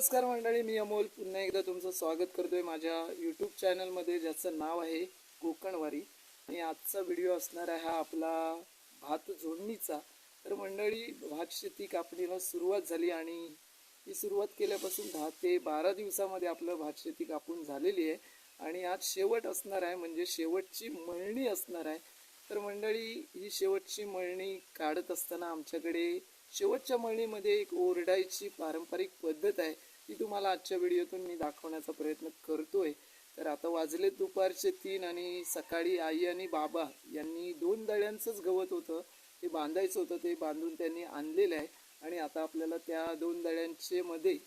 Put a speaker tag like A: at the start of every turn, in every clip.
A: नमस्कार मंडळी मी अमोल. पुन्हा एकदा तुमचं स्वागत करतोय माझ्या यूट्यूब चॅनलमध्ये ज्याचं नाव आहे कोकणवारी. आणि आजचा व्हिडिओ असणार आहे हा आपला भात जोडणीचा. तर मंडळी भात शेती कापणीला सुरुवात झाली आणि ही सुरुवात केल्यापासून दहा ते बारा दिवसामध्ये आपलं भात शेती कापून झालेली आहे. आणि आज शेवट असणार आहे म्हणजे शेवटची मळणी असणार आहे. तर मंडळी ही शेवटची मळणी काढत असताना आमच्याकडे शेवटच्या मळणीमध्ये एक ओरडायची पारंपरिक पद्धत आहे. ती तुम्हाला आजच्या व्हिडिओतून मी दाखवण्याचा प्रयत्न करतोय. तर आता वाजले दुपारचे तीन आणि सकाळी आई आणि बाबा यांनी दोन दळ्यांचंच गवत होतं. ते बांधायचं होतं ते बांधून त्यांनी आणलेलं आहे. आणि आता आपल्याला त्या दोन दळ्यांचे मध्ये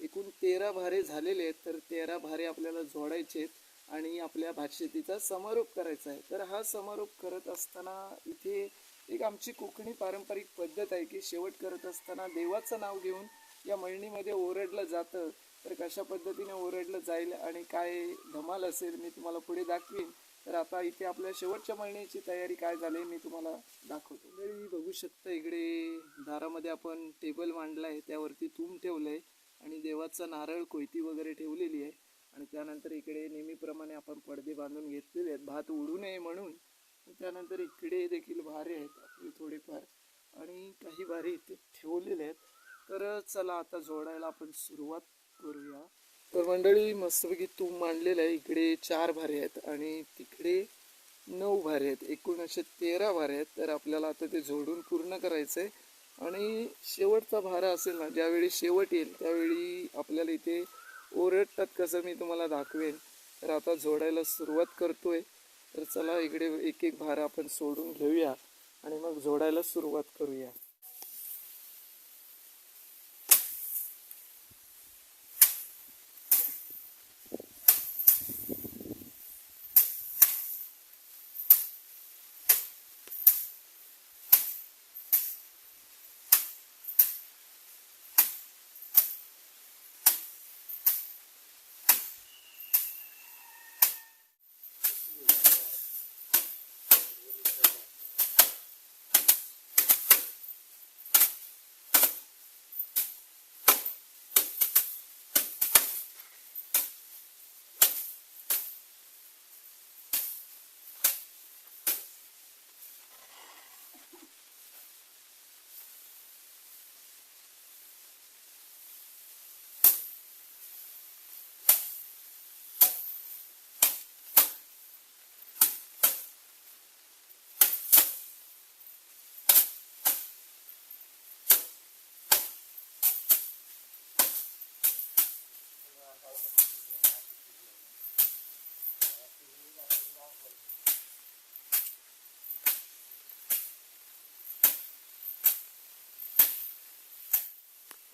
A: एकूण तेरा भारे झालेले आहेत. तर तेरा भारे आपल्याला जोडायचे आहेत आणि आपल्या भातशेतीचा समारोप करायचा आहे. तर हा समारोप करत असताना इथे एक आमची कोकणी पारंपरिक पद्धत आहे की शेवट करत असताना देवाचं नाव घेऊन या मळणीमध्ये ओरडलं जातं. तर कशा पद्धतीने ओरडलं जाईल आणि काय धमाल असेल मी तुम्हाला पुढे दाखवीन. तर आता इथे आपल्या शेवटच्या मळणीची तयारी काय झाली मी तुम्हाला दाखवतो. मंडळी बघू शकता इकडे दारामध्ये आपण टेबल मांडला आहे त्यावरती तूम ठेवलं आहे आणि देवाचा नारळ कोयती वगैरे ठेवलेली आहे. आणि त्यानंतर इकडे नेहमीप्रमाणे आपण पडदे बांधून घेतलेले आहेत. भात उडू नये म्हणून. त्यानंतर इकडे देखील भारे आहेत आपले थोडेफार. आणि काही भारे इथे ठेवलेले आहेत. तर चला आता जोडायला आपण सुरुवात करूया. तर मंडळी मस्तपैकी तू मांडलेलं आहे. इकडे चार भारे आहेत आणि तिकडे नऊ भारे आहेत. एकूण असे तेरा भारे आहेत. तर आपल्याला आता ते जोडून पूर्ण करायचं आहे आणि शेवटचा भारा असेल ना ज्यावेळी शेवट येईल त्यावेळी आपल्याला इथे ओरडतात कसं मी तुम्हाला दाखवेन. तर आता जोडायला सुरुवात करतोय. तर चला इकडे एक एक भारा आपण सोडून घेऊया आणि मग जोडायला सुरुवात करूया.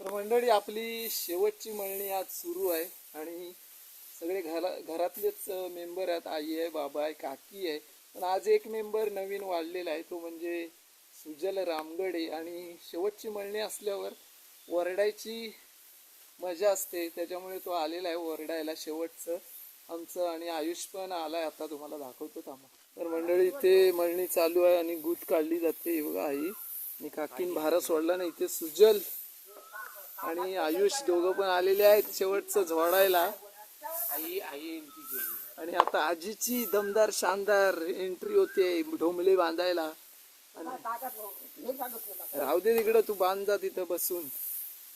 A: तर मंडळी आपली शेवटची मळणी आज सुरू आहे आणि सगळे घरा घरातलेच मेंबर आहेत. आई आहे बाबा आहे काकी आहे. पण आज एक मेंबर नवीन वाढलेला आहे. तो म्हणजे सुजल रामगडे. आणि शेवटची मळणी असल्यावर वरडायची मजा असते. त्याच्यामुळे तो आलेला आहे वरडायला शेवटचं आमचं आणि आयुष पण आलाय. आता तुम्हाला दाखवतो थांबा. तर मंडळी इथे मळणी चालू आहे आणि गुत काढली जाते. बघा आई. आणि काकीन भारा सोडला नाही. इथे सुजल आणि आयुष दोघं पण आलेले आहेत शेवटचं झोडायला आणि आता आजीची दमदार शानदार एंट्री होते ढोमले बांधायला. आणि राहू दे तिकडं तू बांध जा तिथं बसून.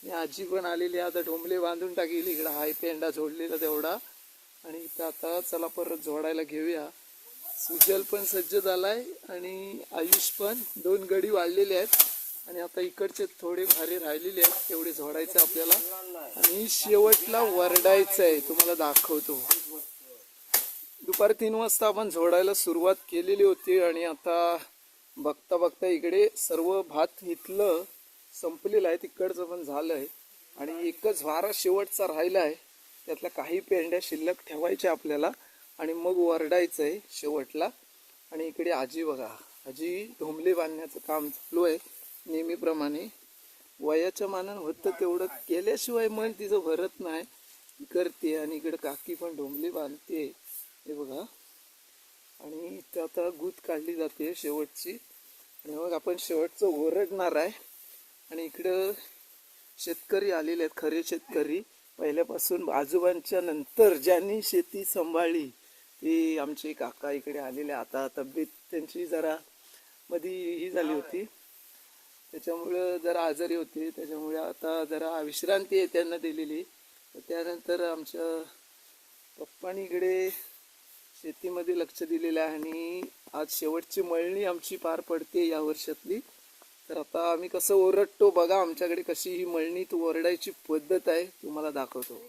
A: आजी पण आलेली आहे, आता ढोमले बांधून टाकील. इकडं हाय पेंडा जोडलेला तेवढा. आणि इथं आता चला परत झोडायला घेऊया. सुजल पण सज्ज झालाय आणि आयुष पण. दोन गडी वाढलेले आहेत. आणि आता इकडचे थोडे भारी राहिलेले आहेत तेवढे जोडायचे आपल्याला. आणि शेवटला वरडायचं आहे तुम्हाला दाखवतो. दुपारी तीन वाजता आपण झोडायला सुरुवात केलेली होती आणि आता बघता बघता इकडे सर्व भात इथलं संपलेलं आहे तिकडचं पण झालं आहे. आणि एकच वारा शेवटचा राहिला आहे त्यातल्या काही पेंड्या शिल्लक ठेवायच्या आपल्याला. आणि मग वरडायचं आहे शेवटला. आणि इकडे आजी बघा आजी ढोंबले बांधण्याचं काम चालू आहे. नेहमीप्रमाणे. वयाच्या मानानं होतं तेवढं केल्याशिवाय मन तिचं भरत नाही. करते आणि इकडं काकी पण डोंबली बांधते. हे बघा. आणि इथं आता गुत काढली जाते शेवटची. आणि मग आपण शेवटचं ओरडणार आहे. आणि इकडं शेतकरी आलेले आहेत खरे शेतकरी. पहिल्यापासून आजोबांच्या नंतर ज्यांनी शेती सांभाळली ती आमचे काका इकडे आलेले आता तब्येत त्यांची जरा मधी ही झाली होती. त्याच्यामुळं जरा आजारी होते त्याच्यामुळे आता जरा विश्रांती आहे त्यांना दिलेली. तर त्यानंतर आमच्या पप्पांनी इकडे शेतीमध्ये लक्ष दिलेलं आहे आणि आज शेवटची मळणी आमची पार पडते या वर्षातली. तर आता आम्ही कसं ओरडतो बघा आमच्याकडे कशी ही मळणी तू ओरडायची पद्धत आहे तुम्हाला दाखवतो.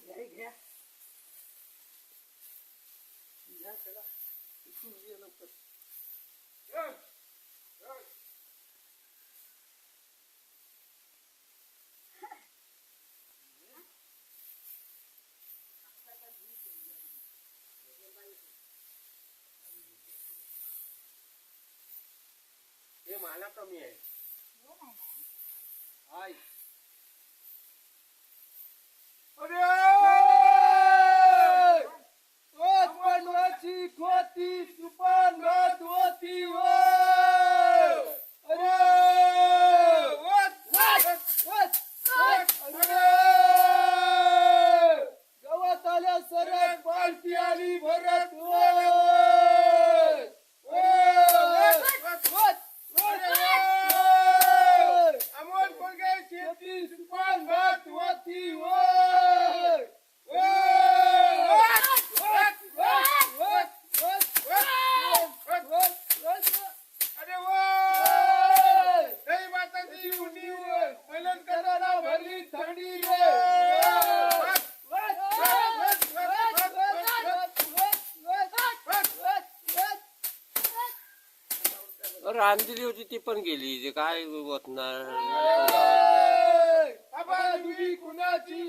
B: हे मला कमी आहे
A: हाय अरे खोती सुपान होती अरे गावात आल्या सरळ पालखी आली भरत
B: अमोल पोरगे शेती
A: सुपान भात होती
B: अरे वा दही भाताची उंडी पहिलं करायला
C: रांधली होती ती पण गेली. जे काय
B: बाबा तुम्ही कुणाची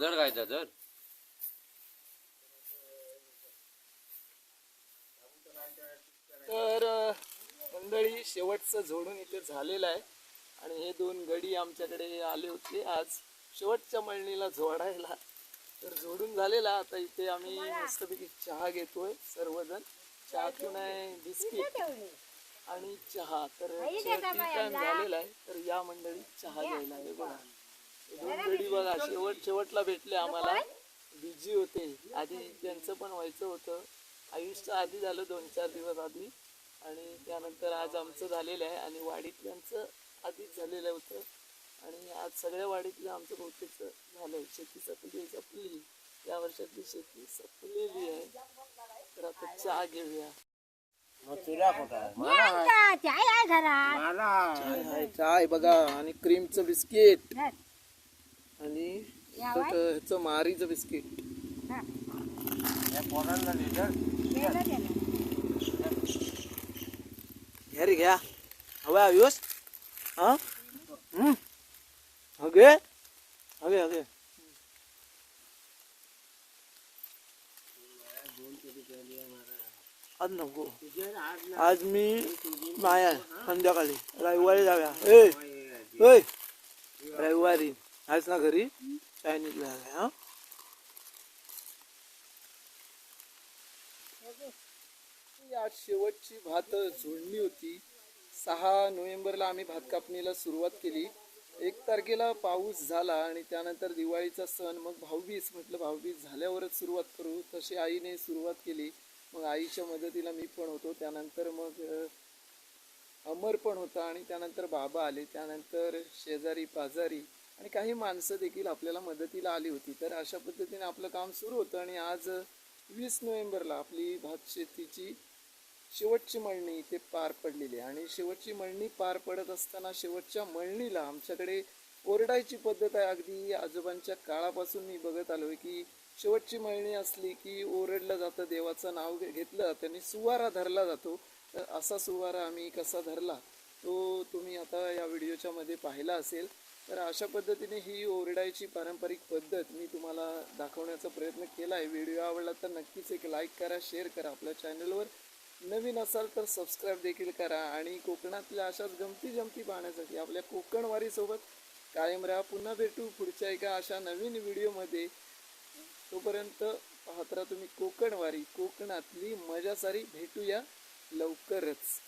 C: खायचा दर
A: तर मंडळी शेवटचं झोडून इथे झालेलं आहे. आणि हे दोन गडी आमच्याकडे आले होते. आज शेवटच्या मळणीला झोडायला तर झोडून झालेला. आता इथे आम्ही मस्तपैकी चहा घेतोय सर्वजण. चहा पिऊन आहे बिस्किट आणि चहा. तर झालेला आहे. तर या मंडळी चहा घ्यायला हे बघा. दोन गडी बघा शेवट शेवटला भेटले आम्हाला. बिझी होते. आधी त्यांचं पण व्हायचं होतं. आयुषचं आधी झालं दोन चार दिवस आधी. आणि त्यानंतर आज आमचं झालेलं आहे आणि वाडीतल्यांचं आधीच झालेलं होतं. आणि आज सगळ्या वाडीतलं आमचं बहुतेक झालंय. शेती सपली सपली या वर्षातली शेती सपलेली आहे. तर आता चहा घेऊया.
C: तुला कुठं
D: आता चाय आहे घरात.
C: मला
A: चाय आहे चाय बघा. आणि क्रीमचं बिस्किट. आणि? इथं ह्याचं मारीचं बिस्किट.
D: हा.
C: या पोरांना.
A: घ्या रे घ्या. हवा आयुष? हा? हम्म. हगे हगे हगे आज नको. आज मी आहे. संध्याकाळी. रविवारी जाऊया. ए ए. रविवारी. आहेस ना घरी? चायनीजला आहे हा? आज शेवटची भात झोडणी होती. सहा नोव्हेंबरला आम्ही भात कापणीला सुरुवात केली. एक तारखेला पाऊस झाला आणि त्यानंतर दिवाळीचा सण मग भाऊबीज म्हटलं भाऊबीज झाल्यावरच सुरुवात करू. तशी आईने सुरुवात केली. मग आईच्या मदतीला मी पण होतो. त्यानंतर मग अमर पण होता आणि त्यानंतर बाबा आले. त्यानंतर शेजारी पाजारी आणि काही माणसं देखील आपल्याला मदतीला आली होती. तर अशा पद्धतीने आपलं काम सुरू होतं आणि आज वीस नोव्हेंबरला आपली भात शेतीची शेवटची मळणी इथे पार पडलेली आहे. आणि शेवटची मळणी पार पडत असताना शेवटच्या मळणीला आमच्याकडे ओरडायची पद्धत आहे. अगदी आजोबांच्या काळापासून मी बघत आलोय की शेवटची मळणी असली की ओरडलं जातं देवाचं नाव घेतलं घेतलं त्यांनी सुवारा धरला जातो. तर असा सुवारा आम्ही कसा धरला तो तुम्ही आता या व्हिडिओच्या मध्ये पाहिला असेल. तर अशा पद्धतीने ही ओरडायची पारंपरिक पद्धत मी तुम्हाला दाखवण्याचा प्रयत्न केला आहे व्हिडिओ आवडला तर नक्कीच एक लाईक करा शेअर करा आपल्या चॅनलवर नवीन असाल तर सबस्क्राईब देखील करा आणि कोकणातल्या अशाच गमती जमती पाहण्यासाठी आपल्या कोकणवारीसोबत कायम राहा. पुन्हा भेटू पुढच्या एका अशा नवीन व्हिडिओमध्ये तोपर्यंत पाहत राहा तुम्ही कोकणवारी कोकणातली मजा सारी. भेटूया लवकरच.